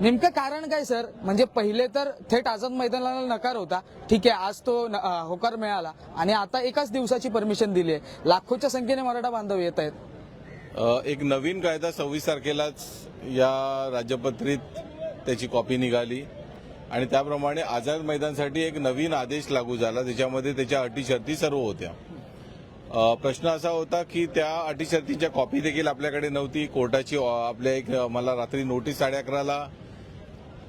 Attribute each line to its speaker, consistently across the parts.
Speaker 1: नेमकं कारण काय सर? म्हणजे पहिले तर थेट आझाद मैदानाला नकार होता. ठीक आहे आज तो न- होकार मिळाला. आणि आता एकाच दिवसाची परमिशन दिली आहे. लाखोच्या संख्येने मराठा बांधव येत आहेत.
Speaker 2: एक नवीन कायदा सव्वीस तारखेलाच या राज्यपत्रित त्याची कॉपी निघाली. आणि त्याप्रमाणे आझाद मैदानसाठी एक नवीन आदेश लागू झाला त्याच्यामध्ये त्याच्या अटी शर्ती सर्व होत्या. प्रश्न असा होता की त्या अटी शर्तीच्या कॉपी देखील आपल्याकडे नव्हती. कोर्टाची आपल्या एक मला रात्री नोटीस साडे अकराला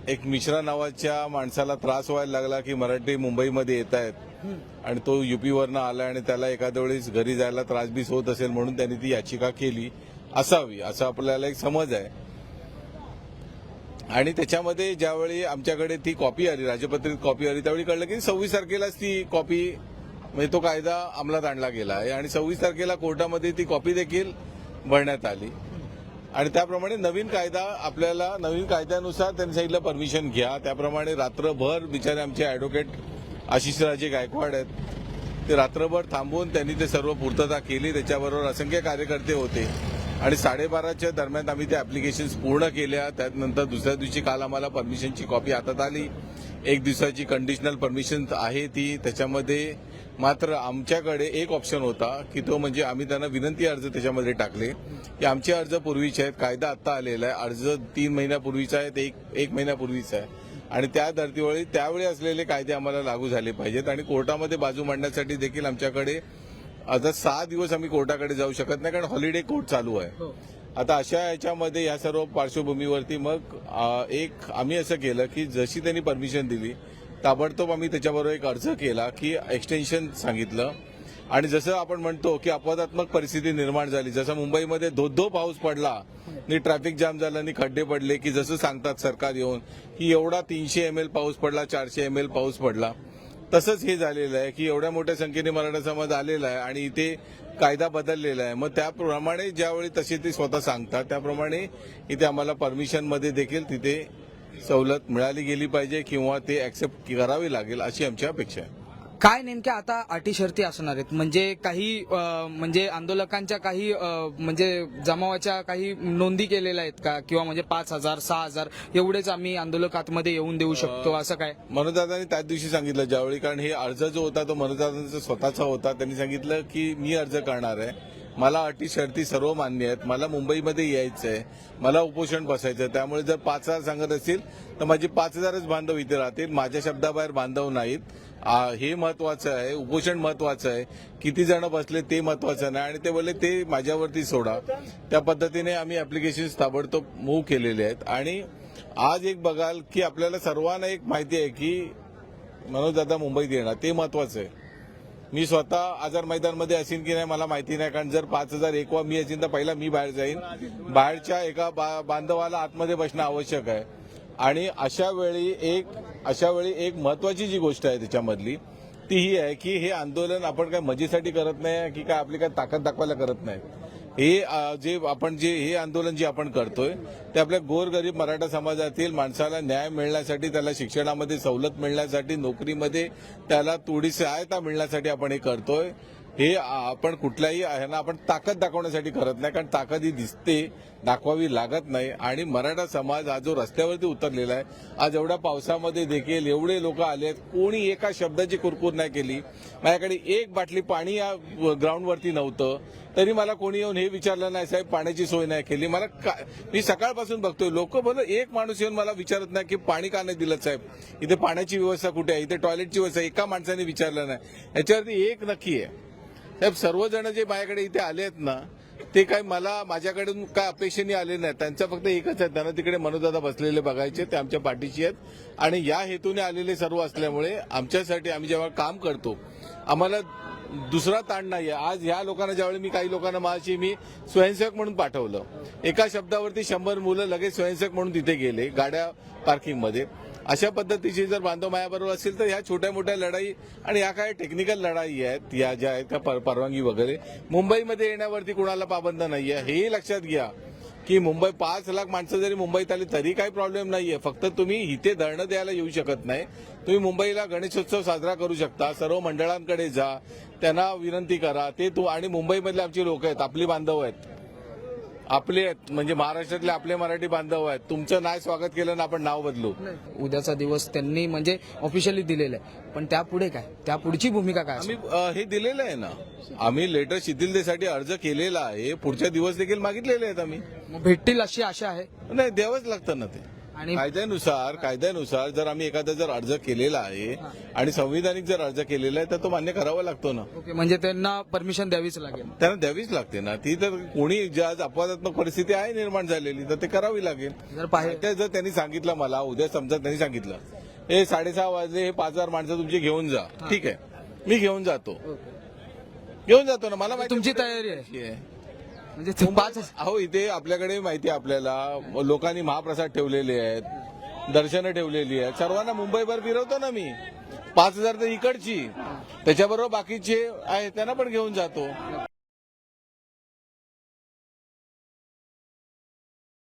Speaker 2: एक मिश्रा नावाच्या माणसाला त्रास व्हायला लागला की मराठी मुंबईमध्ये येत आहेत. आणि तो युपीवरनं आला आणि त्याला एखाद्या वेळेस घरी जायला त्रासबीस होत असेल म्हणून त्यांनी ती याचिका केली. असावी असं आपल्याला एक समज आहे. आणि त्याच्यामध्ये ज्यावेळी आमच्याकडे ती कॉपी आली राजपत्रित कॉपी आली त्यावेळी कळलं की सव्वीस तारखेलाच ती कॉपी म्हणजे तो कायदा अंमलात आणला गेला आहे. आणि सव्वीस तारखेला कोर्टामध्ये ती कॉपी देखील भरण्यात आली. आणि त्याप्रमाणे नवीन कायदा आपल्याला नवीन कायद्यानुसार त्यांनी सांगितलं परमिशन घ्या. त्याप्रमाणे रात्रभर बिचारे आमचे ऍडव्होकेट आशिषराजे गायकवाड आहेत. ते रात्रभर थांबून त्यांनी ते सर्व पूर्तता केली. त्याच्याबरोबर असंख्य कार्यकर्ते होते. आणि साडेबाराच्या दरम्यान आम्ही त्या ॲप्लिकेशन्स पूर्ण केल्या. त्यानंतर दुसऱ्या दिवशी काल आम्हाला परमिशनची कॉपी हातात आली. एक दिवसाची कंडिशनल परमिशन आहे ती. त्याच्यामध्ये मात्र आमच्याकडे एक ऑप्शन होता की तो म्हणजे आम्ही त्यांना विनंती अर्ज त्याच्यामध्ये टाकले. की आमचे अर्ज पूर्वीचे आहेत कायदा आत्ता आलेला आहे. अर्ज तीन महिन्यापूर्वीचा आहे ते एक एक महिन्यापूर्वीचा आहे. आणि त्या धर्तीवेळी त्यावेळी असलेले कायदे आम्हाला लागू झाले पाहिजेत. आणि कोर्टामध्ये बाजू मांडण्यासाठी देखील आमच्याकडे आता सहा दिवस आम्ही कोर्टाकडे जाऊ शकत नाही कारण हॉलिडे कोर्ट चालू आहे. हो. आता अशा याच्यामध्ये या सर्व पार्श्वभूमीवरती मग एक आम्ही असं केलं की जशी त्यांनी परमिशन दिली ताबडतोब आम्ही त्याच्याबरोबर एक अर्ज केला की एक्सटेन्शन सांगितलं. आणि जसं आपण म्हणतो की अपवादात्मक परिस्थिती निर्माण झाली जसं मुंबईमध्ये धो धो पाऊस पडला आणि ट्रॅफिक जाम झालं आणि खड्डे पडले की जसं सांगतात सरकार येऊन की एवढा तीनशे एम एल पाऊस पडला चारशे एम एल पाऊस पडला. तसंच हे झालेलं आहे की एवढ्या मोठ्या संख्येने मराठा समाज आलेला आहे आणि इथे कायदा बदललेला आहे. मग त्याप्रमाणे ज्यावेळी तसे ते स्वतः सांगतात त्याप्रमाणे इथे आम्हाला परमिशनमध्ये देखील तिथे सवलत मिळाली गेली पाहिजे किंवा ते ऍक्सेप्ट करावी लागेल अशी आमची अपेक्षा आहे.
Speaker 1: काय नेमक्या आता अटी शर्ती असणार आहेत? म्हणजे काही म्हणजे आंदोलकांच्या काही म्हणजे जमावाच्या काही नोंदी केलेल्या आहेत का? किंवा म्हणजे पाच हजार सहा हजार एवढेच आम्ही आंदोलक आतमध्ये येऊन देऊ शकतो असं काय?
Speaker 2: मनोजदादांनी त्याच दिवशी सांगितलं ज्यावेळी कारण हे अर्ज जो होता तो मनोजदादांचा स्वतःचा होता. त्यांनी सांगितलं की मी अर्ज करणार आहे. मला अटी शर्ती सर्व मान्य आहेत. मला मुंबईमध्ये यायचं आहे मला उपोषण बसायचं आहे त्यामुळे जर पाच हजार सांगत असतील तर माझे पाच हजारच बांधव इथे राहतील. माझ्या शब्दाबाहेर बांधव नाहीत. हे महत्वाचं आहे. उपोषण महत्वाचं आहे. किती जण बसले ते महत्वाचं नाही. आणि ते बोलले ते माझ्यावरती सोडा. त्या पद्धतीने आम्ही ऍप्लिकेशन ताबडतोब मूव्ह केलेले आहेत. आणि आज एक बघाल की आपल्याला सर्वांना एक माहिती आहे की मनोज दादा मुंबईत येणार. ते महत्वाचं आहे. मी स्वतः आजार मैदानमध्ये असेन की नाही मला माहिती नाही कारण जर पाच हजार एकवा मी असेल तर पहिला मी बाहेर जाईन. बाहेरच्या एका बा- बांधवाला आतमध्ये बसणं आवश्यक आहे. आणि अशा वेळी एक अशा वेळी एक महत्वाची जी गोष्ट आहे त्याच्यामधली ती ही आहे की हे आंदोलन आपण काय मजेसाठी करत नाही की काय आपली काय ताकद दाखवायला करत नाही. हे जे आपण जे हे आंदोलन जे आपण करतोय ते आपल्या गोरगरीब मराठा समाजातील माणसाला न्याय मिळण्यासाठी त्याला शिक्षणामध्ये सवलत मिळण्यासाठी नोकरीमध्ये त्याला थोडी सहायता मिळण्यासाठी आपण हे करतोय. हे आपण कुठल्याही ह्यांना आपण ताकद दाखवण्यासाठी करत नाही कारण ताकद ही दिसते दाखवावी लागत नाही. आणि मराठा समाज हा जो रस्त्यावरती उतरलेला आहे आज एवढ्या पावसामध्ये देखील एवढे लोक आले आहेत कोणी एका शब्दाची कुरकुर नाही केली. माझ्याकडे एक बाटली पाणी या ग्राउंडवरती नव्हतं. तरी मला कोणी येऊन हे विचारलं नाही साहेब पाण्याची सोय नाही केली. मला का- मी सकाळपासून बघतोय लोक बोल एक माणूस येऊन मला विचारत नाही की पाणी का नाही दिलं साहेब इथे पाण्याची व्यवस्था कुठे आहे? इथे टॉयलेटची व्यवस्था एका माणसाने विचारलं नाही. याच्यावरती एक नक्की आहे. साहेब सर्वजण जे माझ्याकडे इथे आले आहेत ना ते काय मला माझ्याकडून काय अपेक्षेने आले नाही त्यांचा फक्त एकच आहे त्यांना तिकडे मनोदादा बसलेले बघायचे ते आमच्या पाठीशी आहेत. आणि या हेतूने आलेले सर्व असल्यामुळे आमच्यासाठी आम्ही जेव्हा काम करतो आम्हाला दुसरा ताण नाही आहे आज ह्या लोकांना ज्यावेळी मी काही लोकांना माझी मी स्वयंसेवक म्हणून पाठवलं. एका शब्दावरती शंभर मुलं लगेच स्वयंसेवक म्हणून तिथे गेले गाड्या पार्किंगमध्ये. अशा पद्धतीची जर बांधव मायाबरोबर असेल तर ह्या छोट्या मोठ्या लढाई आणि या काय टेक्निकल लढाई आहेत या ज्या आहेत त्या पर- परवानगी वगैरे. मुंबईमध्ये येण्यावरती कुणाला पाबंद नाहीये हेही लक्षात घ्या. की मुंबई पाच लाख माणसं जरी मुंबईत आली तरी काही प्रॉब्लेम नाहीये. फक्त तुम्ही इथे धरणं द्यायला येऊ शकत नाही. तुम्ही मुंबईला गणेशोत्सव साजरा करू शकता. सर्व मंडळांकडे जा. त्यांना विनंती करा. ते तू आणि मुंबईमधले आमची लोक आहेत. आपली बांधव आहेत. आपले आहेत म्हणजे महाराष्ट्रातले आपले मराठी बांधव आहेत. तुमचं नाही स्वागत केलं ना आपण नाव बदलू.
Speaker 1: उद्याचा दिवस त्यांनी म्हणजे ऑफिशियली दिलेला आहे. पण त्यापुढे काय? त्या पुढची भूमिका काय
Speaker 2: आम्ही? अ, हे दिलेलं आहे ना. आम्ही लेटर शिथिलतेसाठी अर्ज केलेला आहे. पुढच्या दिवस देखील मागितलेले आहेत आम्ही.
Speaker 1: मग भेटतील अशी आशा आहे?
Speaker 2: नाही द्यावंच लागतं ना ते.
Speaker 1: आणि
Speaker 2: कायद्यानुसार कायद्यानुसार जर आम्ही एखादा जर अर्ज केलेला आहे आणि संविधानिक जर अर्ज केलेला आहे तर तो मान्य करावा लागतो ना.
Speaker 1: ओके म्हणजे त्यांना परमिशन द्यावीच लागेल.
Speaker 2: त्यांना द्यावीच लागते ना. ती तर कोणी जी आज अपवादात्मक परिस्थिती आहे निर्माण झालेली तर ते करावी लागेल.
Speaker 1: जर पाहि
Speaker 2: त्या जर त्यांनी सांगितलं मला उद्या समजा त्यांनी सांगितलं हे साडेसहा वाजले हे पाच हजार माणसं तुमची घेऊन जा. ठीक आहे. मी घेऊन जातो. घेऊन जातो ना. मला माहिती
Speaker 1: तुमची तयारी
Speaker 2: आहे.
Speaker 1: म्हणजे ते पाच
Speaker 2: अहो इथे आपल्याकडे माहिती आहे आपल्याला. लोकांनी महाप्रसाद ठेवलेले आहेत. दर्शनं ठेवलेली आहेत. सर्वांना मुंबईभर फिरवतो ना मी. पाच हजार तर इकडची. त्याच्याबरोबर बाकीचे आहेत त्यांना पण घेऊन जातो.